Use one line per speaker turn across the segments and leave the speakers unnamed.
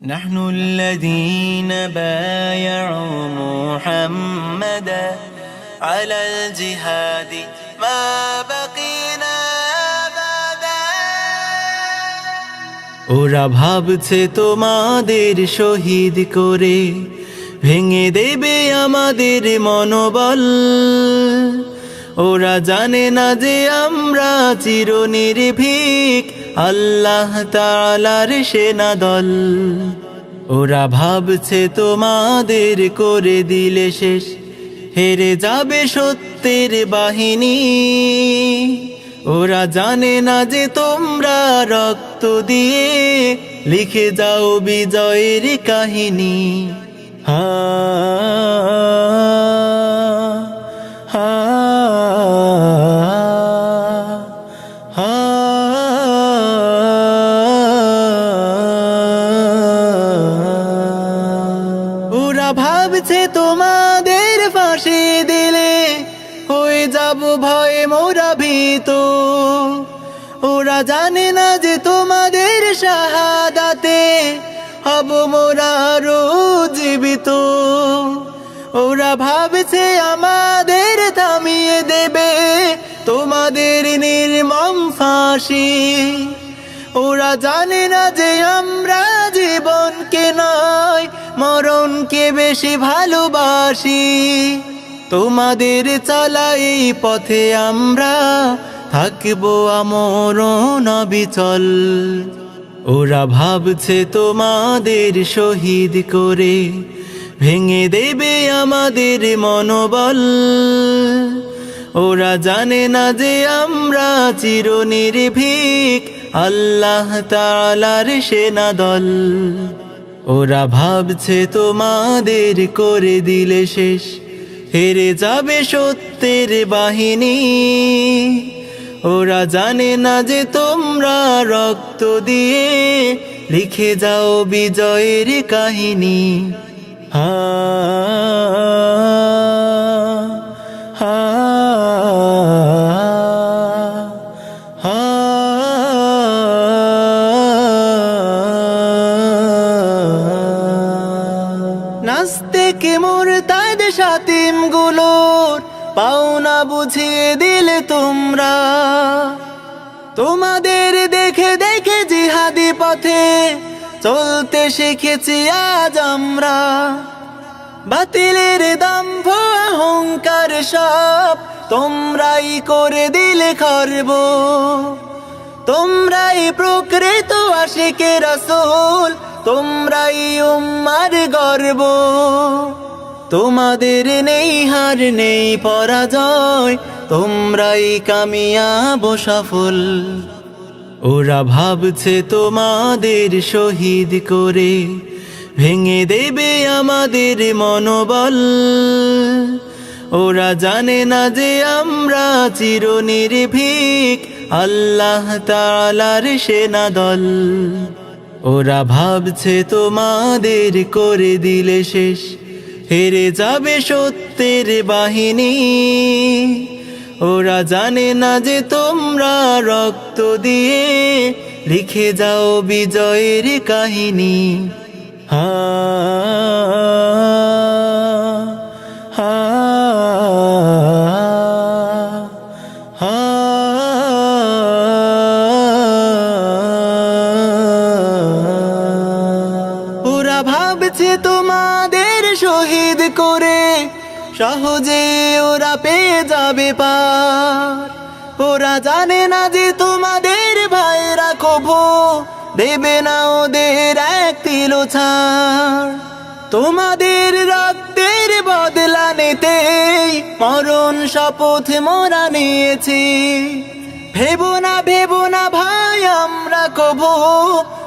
نحن الذين بايعوا محمدا على الجهاد ما بقينا أبدا ওরা ভাবছে তোমাদের শহীদ করে ভেঙে দেবে আমাদের মনোবল ওরা জানে না যে আমরা চিরনির্ভীক আল্লাহ তালার সেনা দল ওরা ভাবছে তোমাদের করে দিলে শেষ। হেরে যাবে সত্যের বাহিনী, ওরা জানে না যে তোমরা রক্ত দিয়ে লিখে যাও বিজয়ের কাহিনী। হা হা। ভাবছে তোমাদের ফাঁসি দিলে, হয়ে যাব ভয়ে মোরা ভীত ওরা জানে না যে তোমাদের শাহাদাতে হব মোরা আরও জীবিত। ওরা ভাবছে আমাদের থামিয়ে দেবে তোমাদের নির্মম ফাঁসি। ওরা জানে না যে আমরা জীবনকে নয় মরণকে বেশি ভালোবাসি। তোমাদের চলা এই পথে আমরা থাকব আমরণ অবিচল। ওরা ভাবছে তোমাদের শহীদ করে ভেঙে দেবে আমাদের মনোবল। ওরা জানে না যে আমরা চিরনির্ভীক, আল্লাহ তালার সেনা দল। ওরা ভাবছে তোমাদের করে দিলে শেষ। হেরে যাবে সত্যের বাহিনী। ওরা জানে না যে তোমরা রক্ত দিয়ে লিখে যাও বিজয়ের কাহিনী। হা হা তাদ সাতিমগুলোর পাওনা বুঝিয়ে দিলে তোমরা। তোমাদের দেখে দেখে জিহাদি পথে চলতে শিখেছি আজ আমরা। বাতিলের দম্ভ, অহংকার সব তোমরাই করে দিলে খর্ব। তোমরাই প্রকৃত আশিকে রসুল, তোমরাই উম্মার গর্ব। তোমাদের নেই হার, নেই পরাজয়, তোমরাই কামিয়াব সফল। ওরা ভাবছে তোমাদের শহীদ করে, ভেঙে দেবে আমাদের মনোবল। ওরা জানে না যে আমরা চিরনির্ভীক, আল্লাহ তালার সেনা দল। ওরা ভাবছে তোমাদের করে দিলে শেষ। হেরে যাবে সত্যের বাহিনী। ওরা জানে না যে তোমরা রক্ত দিয়ে লিখে যাও বিজয়ের কাহিনী। হা হা সহজে ওরা পেয়ে যাবে পার। ওরা জানে না যে তোমাদের ভাইরা কভো দেবে না ওদের এক তিল ছাড়। তোমাদের রক্তের বদলা নিতে মরণ শপথ মোরা নিয়েছি। ভেবো না ভেবো না ভাই, আমরা কবু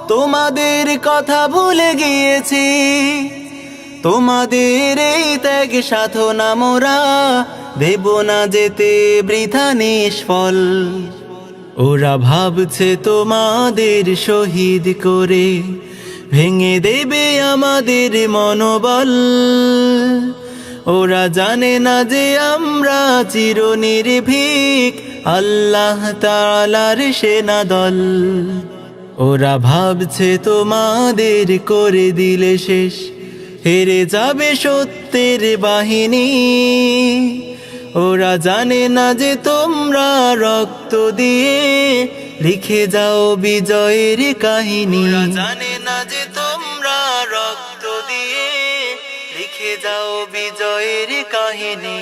তোমাদের কথা ভুলে গিয়েছি। তোমাদের এই ত্যাগ সাধনা মোরা দেব না যেতে বৃথা নিষ্ফল। ওরা ভাবছে তোমাদের শহীদ করে ভেঙে দেবে আমাদের মনোবল। ওরা জানে না যে আমরা চিরনির্ভীক আল্লাহ তালার সেনা দল। ওরা ভাবছে তোমাদের করে দিলে শেষ। হেরে যাবে সত্যের বাহিনী। ওরা জানে না যে তোমরা রক্ত দিয়ে লিখে যাও বিজয়ের কাহিনী। জানে না যে তোমরা রক্ত দিয়ে লিখে যাও বিজয়ের কাহিনী।